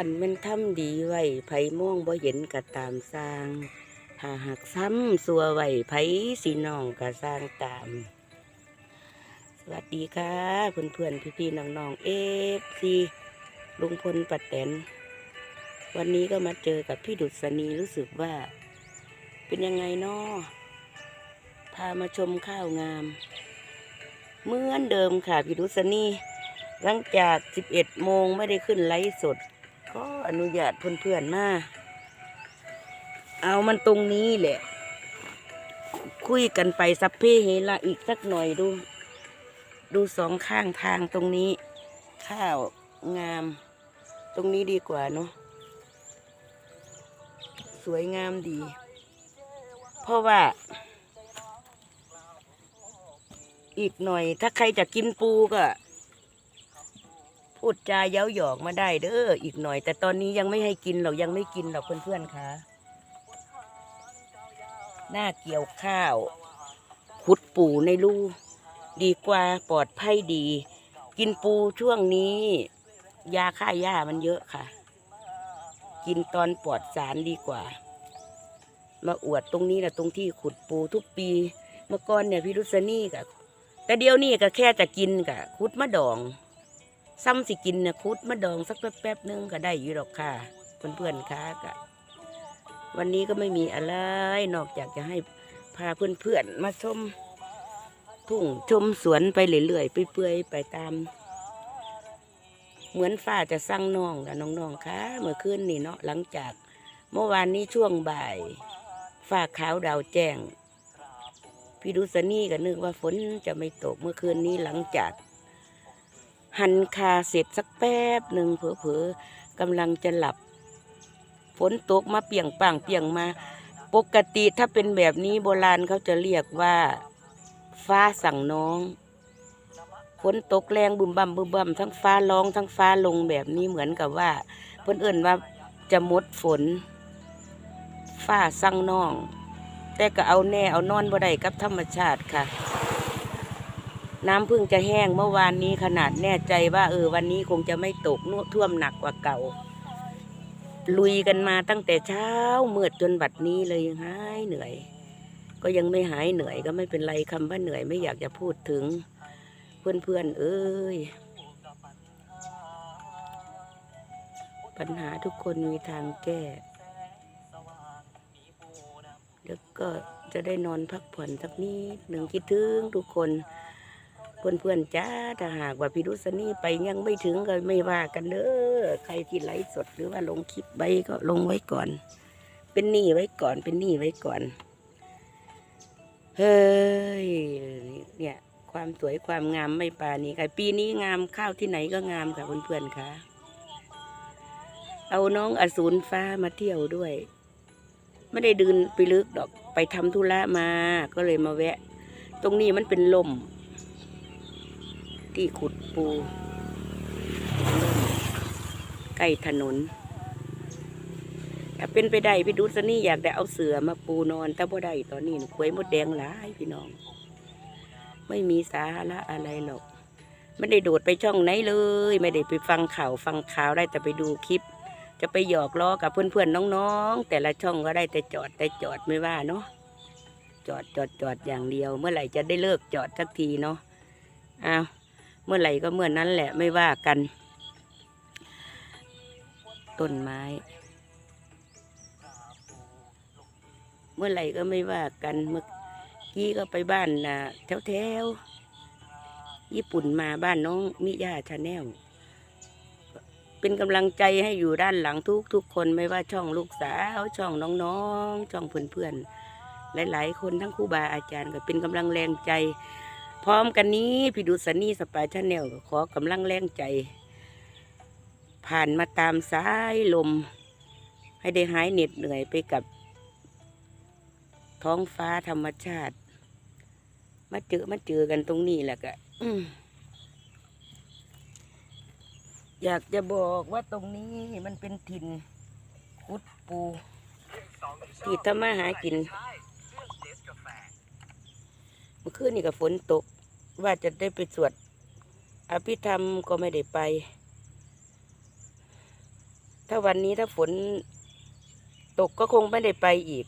ขันแมันทำดีไว้ไผ่ม่วงบ่เห็นกะตามสร้าง หาหักซ้ำสัวไว้ไผ่สีน้องกะสร้างตาม สวัสดีค่ะเพื่อนเพื่อนพี่พี่ๆน้องเอฟซีลุงพลปัดแตน วันนี้ก็มาเจอกับพี่ดุษณีรู้สึกว่า เป็นยังไงนาะพามาชมข้าวงาม เหมือนเดิมค่ะพี่ดุษณีหลังจาก 11 โมงไม่ได้ขึ้นไลฟ์สด ก็อนุญาตเพื่อนๆมาเอามันตรงนี้แหละ คุยกันไปสัพเพเฮละอีกสักหน่อยดู ดูสองข้างทางตรงนี้ ข้าวงาม ตรงนี้ดีกว่าเนาะสวยงามดี เพราะว่า อีกหน่อย ถ้าใครจะกินปูก็ พูดจาเย้าหยอกมาได้เด้ออีกหน่อย แต่ตอนนี้ยังไม่ให้กินหรอกยังไม่กินหรอกเพื่อนๆคะหน้าเกี่ยวข้าวขุดปูในรูดีกว่าปลอดภัยดี กินปูช่วงนี้ ยาฆ่าหญ้ามันเยอะค่ะ กินตอนปลอดสารดีกว่า มาอวดตรงนี้นะตรงที่ขุดปูทุกปีเมื่อก่อนเนี่ยพี่รุษนี่กับแต่เดี๋ยวนี้ก็แค่จะกินกะคุดมะดอง ซ้ำสิกินเนี่ยคุดมะดองสักแป๊บๆนึงก็ได้อยู่หรอกค่ะ เพื่อนๆค่ะกะวันนี้ก็ไม่มีอะไร นอกจากจะให้พาเพื่อนๆมาชมทุ่งชมสวนไปเรื่อยๆไปเปื่อยไปตาม เหมือนฝ้าจะสร้างน้องนะน้องๆค่ะเมื่อคืนนี่เนาะหลังจากเมื่อวานนี้ช่วงบ่ายฝ้าขาวดาวแจ้งพี่ดุษนี่ก็นึกว่าฝนจะไม่ตกเมื่อคืนนี้หลังจาก หันคาเสร็จสักแป๊บหนึ่งเผลอๆกำลังจะหลับ ฝนตกมาเปียงปังเปียงมา ปกติถ้าเป็นแบบนี้โบราณเขาจะเรียกว่า ฟ้าสั่งน้องฝนตกแรงบึมบัมบึมบัมทั้งฟ้าร้องทั้งฟ้าลงแบบนี้เหมือนกับว่าเพื่อนเอื่นว่าจะมดฝน ฟ้าสั่งน้อง แต่ก็เอาแน่เอานอนบ่ได้กับธรรมชาติค่ะ น้ำพิ่งจะแห้งเมื่อวานนี้ขนาดแน่ใจว่า เออวันนี้คงจะไม่ตกนท่วมหนักกว่าเก่า ลุยกันมาตั้งแต่เช้ามืดจนบัดนี้เลยยังหายเหนื่อย ก็ยังไม่หายเหนื่อยก็ไม่เป็นไรคำว่าเหนื่อยไม่อยากจะพูดถึง เพื่อนๆเอ้ยปัญหาทุกคนมีทางแก้แล้วก็จะได้นอนพักผ่อนสักนิดหนึ่งคิดถึงทุกคน เพื่อนๆจ้าถ้าหากว่าพี่รุษนี่ไปยังไม่ถึงก็ไม่ว่ากันเด้อใครที่ไลฟ์สดหรือว่าลงคลิปไว้ก็ลงไว้ก่อน เป็นหนี้ไว้ก่อน เป็นหนี้ไว้ก่อน เฮ้ยเนี่ย ความสวยความงามไม่ปานี้ค่ะปีนี้งามข้าวที่ไหนก็งามค่ะเพื่อนๆค่ะ เอาน้องอสูรฟ้ามาเที่ยวด้วย ไม่ได้เดินไปลึกดอกไปทำธุระมา ก็เลยมาแวะ ตรงนี้มันเป็นลม ที่ขุดปู ใกล้ถนนถ้าเป็นไปได้พี่ดุษนี่อยากได้เอาเสือมาปูนอนแต่บ่ได้ตอนนี้ควยมดแดงหลายพี่น้อง ไม่มีสาระอะไรหรอก ไม่ได้โดดไปช่องไหนเลย ไม่ได้ไปฟังข่าวฟังข่าวได้แต่ไปดูคลิป จะไปหยอกล้อกับเพื่อนๆน้องๆ แต่ละช่องก็ได้แต่จอดแต่จอดไม่ว่าเนาะจอดจอดจอดอย่างเดียว เมื่อไหร่จะได้เลิกจอดสักทีเนาะอ้าว เมื่อไหร่ก็เมื่อนั้นแหละไม่ว่ากัน ต้นไม้ เมื่อไหร่ก็ไม่ว่ากันเมื่อกี้ก็ไปบ้านนะแถวแถวๆญี่ปุ่นมาบ้านน้องมิยาชาแนลเป็นกำลังใจให้อยู่ด้านหลังทุกทุกคนไม่ว่าช่องลูกสาวช่องน้องๆ ช่องเพื่อนๆ หลายๆ คนทั้งครูบาอาจารย์ก็เป็นกำลังแรงใจ ร้อมกันนี้พี่ดูสันนี่สปายชาแนลขอกำลังแรงใจ ผ่านมาตามสายลม ให้ได้หายเหน็ดเหนื่อยไปกับ ท้องฟ้าธรรมชาติ มาเจอมาเจอกันตรงนี้แหละก็อืมอยากจะบอกว่าตรงนี้มันเป็นถิ่นคุดปูที่ทำมาหากิน เมื่อคืนนี่ก็ฝนตก ว่าจะได้ไปสวดอภิธรรมก็ไม่ได้ไป ถ้าวันนี้ถ้าฝนตกก็คงไม่ได้ไปอีก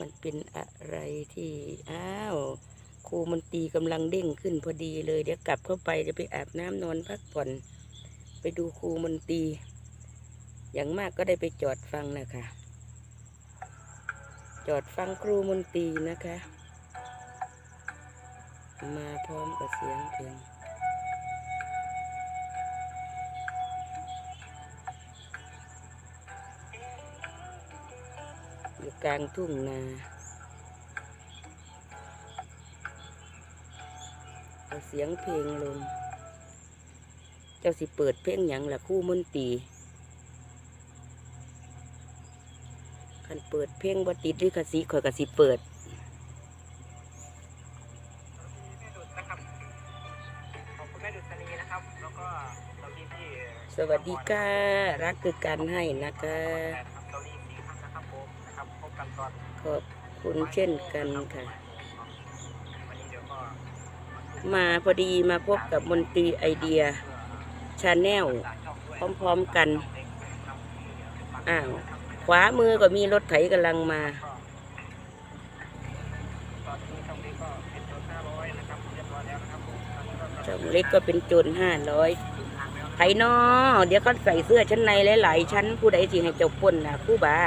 มันเป็นอะไรที่ อ้าวครูมันตีกำลังเด้งขึ้นพอดีเลย เดี๋ยวกลับเข้าไปจะไปอาบน้ำนอนพักผ่อน ไปดูครูมันตี อย่างมากก็ได้ไปจอดฟังนะคะ จอดฟังครูมนตรีนะคะ มาพร้อมกับเสียงเพลงอยู่กลางทุ่งนาเอาเสียงเพลงลง เจ้าสิเปิดเพลงหยังล่ะคู่มนตรี คันเปิดเพลงบ่ติดหรือกสิข่อยกสิเปิดนะครับขอบคุณแม่ดุษณีนะครับแล้วก็เตาลีที่สวัสดีค่ะ รักคือการให้นะคะครับเตาลีสี่ท่านนะครับผมนะครับพบกันตอนขอบคุณเช่นกันค่ะวันนี้เดี๋ยวก็มาพอดีมาพบกับมนตรีไอเดียชาแนลพร้อมๆกัน อ้าว ขวามือก็มีรถไถกำลังมาช่องนี้ก็เป็นจทย์ห้าร้อยนะครับเรียบร้อยแล้วนะครับผมตอนนี้ก็ช่องเล็กก็เป็นโจรห้าร้อยไถนอเดี๋ยวเขาใส่เสื้อชั้นในหลายๆชั้น ผู้ใดสิให้เจ้าป่นนะผู้บา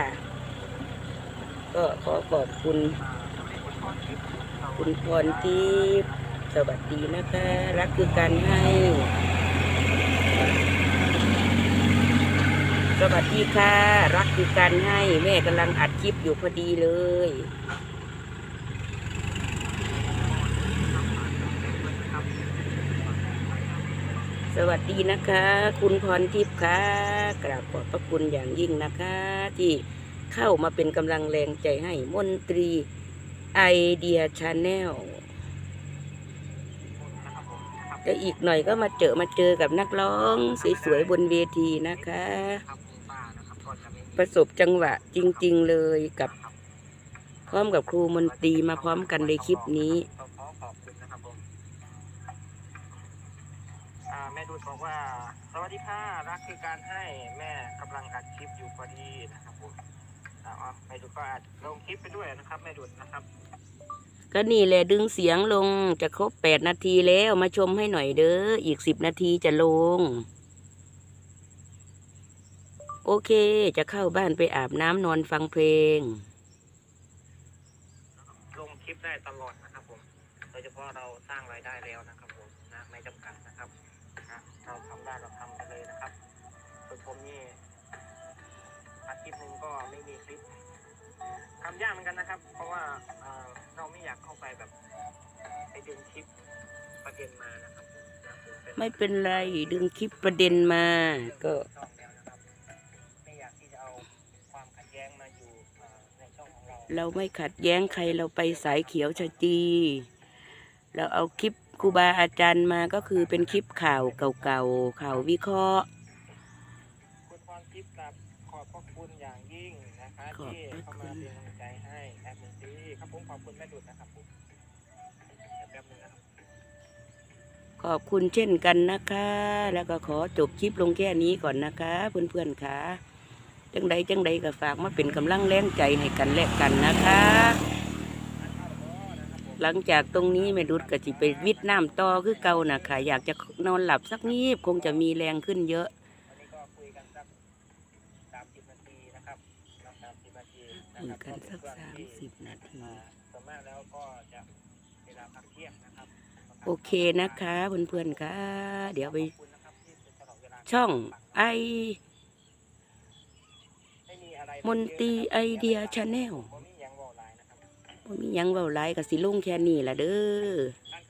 ก็ขอขอบคุณ คุณพรทิพย์สวัสดีนะคะ รักคือการให้ วัสดีค่ะ รักคือการให้แม่กำลังอัดคลิปอยู่พอดีเลย สวัสดีนะคะ คุณพรทิพย์ค่ะกราบขอบพระคุณอย่างยิ่งนะคะ ที่เข้ามาเป็นกำลังแรงใจให้มนตรีไอเดียชาแนลและอีกหน่อยก็มาเจอมาเจอกับนักร้องสวยๆบนเวทีนะคะ ประสบจังหวะจริง ๆ เลยกับพร้อมกับครูมนตรีมาพร้อมกันในคลิปนี้ขอขอขอบคุณนะครับผมอ่าแม่ดูดบอกว่า สวัสดีค่ะรักคือการให้แม่กำลังอัดคลิปอยู่พอดีนะครับผมอ่าอ๋อแม่ดูก็อัดลงคลิปไปด้วยนะครับ แม่ดูดนะครับ ก็นี่แหละดึงเสียงลงจะครบแปดนาทีแล้วมาชมให้หน่อยเด้ออีกสิบนาทีจะลง โอเค จะเข้าบ้านไปอาบน้ำนอนฟังเพลง ลงคลิปได้ตลอดนะครับผม โดยเฉพาะเราสร้างรายได้แล้วนะครับผมนะไม่จำกัดนะครับนะเราทำได้เราทำไปเลยนะครับส่วนผมนี่อาทิตย์หนึ่งก็ไม่มีคลิปทำยากเหมือนกันนะครับ เพราะว่าเอ่อเราไม่อยากเข้าไปแบบไปดึงคลิปประเด็นมานะครับนะผมไม่เป็นไรดึงคลิปประเด็นมาก็ ความขัดแย้งมาอยู่เอ่อในช่องของเรา เราไม่ขัดแย้งใครเราไปสายเขียวชจี เราเอาคลิปครูบาอาจารย์มาก็คือเป็นคลิปข่าวเก่าๆข่าววิเคราะห์คุณพรทิพย์ครับขอบพระคุณอย่างยิ่งนะคะขอบที่พระเข้าคุมาณเป็นกำลังใจให้แอดมินซีครับผมขอบคุณแม่ดุดนะครับผมเดี๋ยวแป๊บนึงนะครับขอบคุณเช่นกันนะคะ แล้วก็ขอจบคลิปลงแค่นี้ก่อนนะคะ เพื่อนๆค่ะ จังใดจังใดก็ฝากมาเป็นกำลังแรงใจให้กันและกันนะคะ หลังจากตรงนี้แม่ดุดก็จิไปวิทย์น้ำต่อคือเก่านะคะอยากจะนอนหลับสักนิดคงจะมีแรงขึ้นเยอะคุยกันสักสามสิบนาทีนะครับคุยกันสักสามสิบนาทีโอเคนะคะเพื่อนๆค่ะ เดี๋ยวไปช่องไอ ม่มีอะไรมนตรีไอเดียชาแนลผมมีหยังบอกหลายนะครับบ่มีหยังเว้าหลายก็สิลงแค่นี้ล่ะเด้อการ